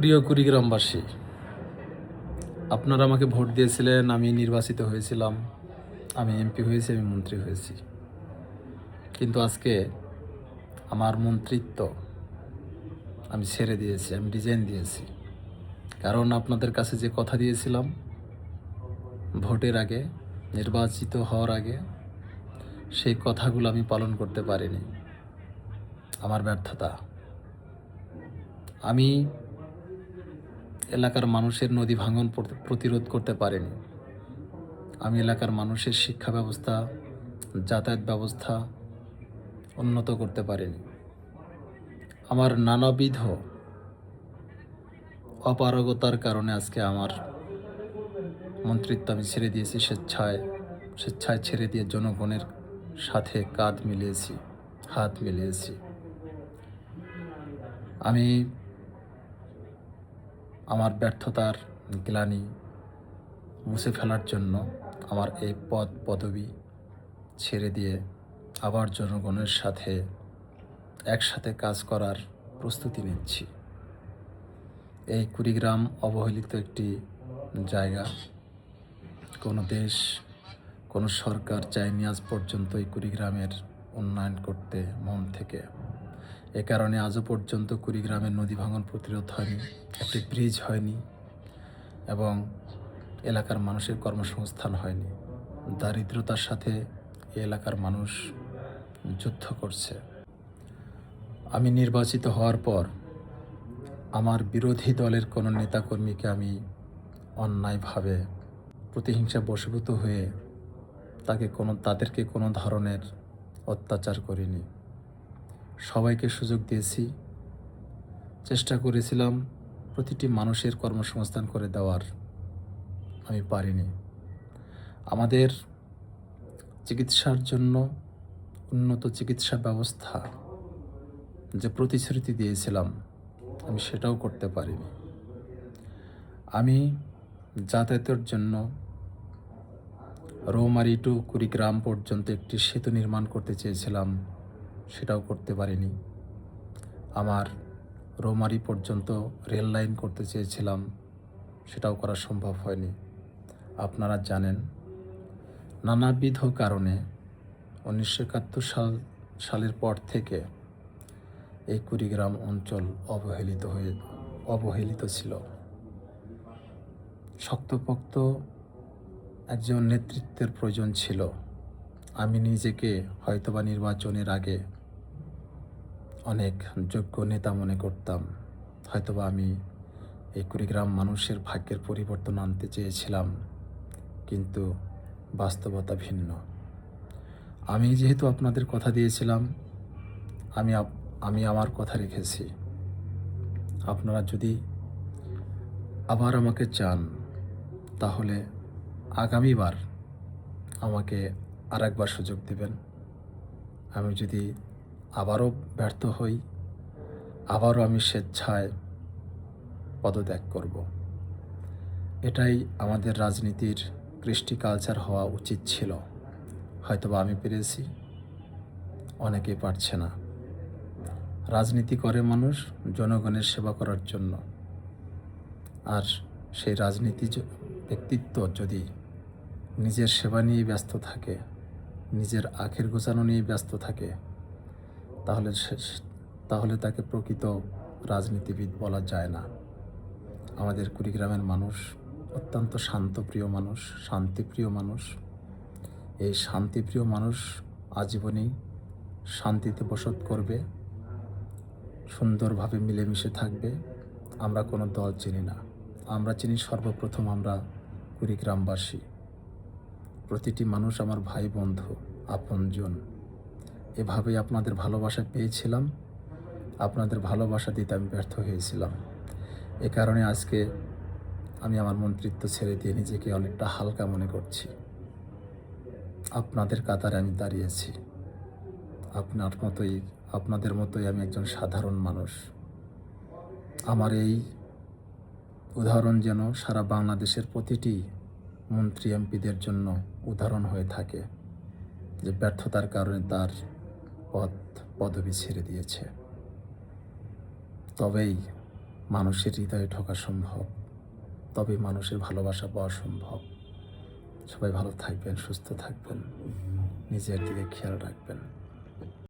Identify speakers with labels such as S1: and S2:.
S1: প্রিয় কুড়িগ্রামবাসী, আপনারা আমাকে ভোট দিয়েছিলেন, আমি নির্বাচিত হয়েছিলাম, আমি এমপি হয়েছি, আমি মন্ত্রী হয়েছি। কিন্তু আজকে আমার মন্ত্রিত্ব আমি ছেড়ে দিয়েছি, আমি ডিজাইন দিয়েছি। কারণ আপনাদের কাছে যে কথা দিয়েছিলাম, ভোটের আগে, নির্বাচিত হওয়ার আগে, সেই কথাগুলো আমি পালন করতে পারিনি। আমার ব্যর্থতা। আমি এলাকার মানুষের নদী ভাঙন প্রতিরোধ করতে পারিনি। আমি এলাকার মানুষের শিক্ষা ব্যবস্থা, যাতায়াত ব্যবস্থা উন্নত করতে পারিনি। আমার নানাবিধ অপারগতার কারণে আজকে আমার মন্ত্রিত্ব আমি ছেড়ে দিয়েছি, স্বেচ্ছায় স্বেচ্ছায় ছেড়ে দিয়ে জনগণের সাথে কাঁধ মিলিয়েছি, হাত মিলিয়েছি। আমি ব্যর্থতার গ্লানি মুছে ফেলার জন্য আমার এই পদ পদবি ছেড়ে দিয়ে আবার জনগণের সাথে একসাথে কাজ করার প্রস্তুতি নিচ্ছি। এই কুড়িগ্রাম অবহেলিত একটি জায়গা। কোনো দেশ, কোনো সরকার চায়নি আজ পর্যন্ত এই কুড়িগ্রামের উন্নয়ন করতে মন থেকে। এ কারণে আজও পর্যন্ত কুড়িগ্রামের নদী ভাঙন প্রতিরোধ হয়নি, একটি ব্রিজ হয়নি, এবং এলাকার মানুষের কর্মসংস্থান হয়নি। দারিদ্রতার সাথে এলাকার মানুষ যুদ্ধ করছে। আমি নির্বাচিত হওয়ার পর আমার বিরোধী দলের কোনো নেতাকর্মীকে আমি অন্যায়ভাবে প্রতিহিংসা বশীভূত হয়ে তাকে কোনো, তাদেরকে কোনো ধরনের অত্যাচার করিনি। সবাইকে সুযোগ দিয়েছি। চেষ্টা করেছিলাম প্রতিটি মানুষের কর্মসংস্থান করে দেওয়ার। আমি পারিনি। আমাদের চিকিৎসার জন্য উন্নত চিকিৎসা ব্যবস্থা যে প্রতিশ্রুতি দিয়েছিলাম, আমি সেটাও করতে পারিনি। আমি যাতায়াতের জন্য রৌমারি টু কুড়িগ্রাম পর্যন্ত একটি সেতু নির্মাণ করতে চেয়েছিলাম। সেটাও করতে পারিনি। আমার রৌমারি পর্যন্ত রেল লাইন করতে চেয়েছিলাম, সেটাও করা সম্ভব হয়নি। আপনারা জানেন, নানাবিধ কারণে উনিশশো একাত্তর সাল, সালের পর থেকে এই কুড়িগ্রাম অঞ্চল অবহেলিত হয়ে, অবহেলিত ছিল। শক্তপোক্ত একজন নেতৃত্বের প্রয়োজন ছিল। আমি নিজেকে হয়তোবা নির্বাচনের আগে অনেক যোগ্য নেতা মনে করতাম। হয়তোবা আমি এই কুড়িগ্রাম মানুষের ভাগ্যের পরিবর্তন আনতে চেয়েছিলাম, কিন্তু বাস্তবতা ভিন্ন। আমি যেহেতু আপনাদের কথা দিয়েছিলাম, আমি আমি আমার কথা রেখেছি। আপনারা যদি আবার আমাকে চান, তাহলে আগামীবার আমাকে আর একবার সুযোগ দেবেন। আমি যদি আবারও ব্যর্থ হই, আবারও আমি স্বেচ্ছায় পদত্যাগ করব। এটাই আমাদের রাজনীতির কৃষ্টি কালচার হওয়া উচিত ছিল। হয়তোবা আমি পেরেছি, অনেকে পারছে না। রাজনীতি করে মানুষ জনগণের সেবা করার জন্য। আর সেই রাজনীতি ব্যক্তিত্ব যদি নিজের সেবা নিয়ে ব্যস্ত থাকে, নিজের আখের গোছানো নিয়ে ব্যস্ত থাকে তাহলে তাহলে তাকে প্রকৃত রাজনীতিবিদ বলা যায় না। আমাদের কুড়িগ্রামের মানুষ অত্যন্ত শান্তপ্রিয় মানুষ, শান্তিপ্রিয় মানুষ। এই শান্তিপ্রিয় মানুষ আজীবনেই শান্তিতে বসত করবে, সুন্দরভাবে মিলেমিশে থাকবে। আমরা কোনো দল চিনি না। আমরা চিনি সর্বপ্রথম আমরা কুড়িগ্রামবাসী। প্রতিটি মানুষ আমার ভাই বন্ধু, আপনজন। এভাবেই আপনাদের ভালোবাসা পেয়েছিলাম। আপনাদের ভালোবাসা দিতে আমি ব্যর্থ হয়েছিলাম। এ কারণে আজকে আমি আমার মন্ত্রিত্ব ছেড়ে দিয়ে নিজেকে অনেকটা হালকা মনে করছি। আপনাদের কাতারে আমি দাঁড়িয়েছি। আপনার মতোই, আপনাদের মতোই আমি একজন সাধারণ মানুষ। আমার এই উদাহরণ যেন সারা বাংলাদেশের প্রতিটি মন্ত্রী এমপিদের জন্য উদাহরণ হয়ে থাকে যে ব্যর্থতার কারণে তার পদ পদবি ছেড়ে দিয়েছে। তবেই মানুষের হৃদয়ে ঠকা সম্ভব। তবে মানুষের ভালোবাসা পাওয়া সম্ভব। সবাই ভালো থাকবেন, সুস্থ থাকবেন। নিজের দিকে খেয়াল রাখবেন।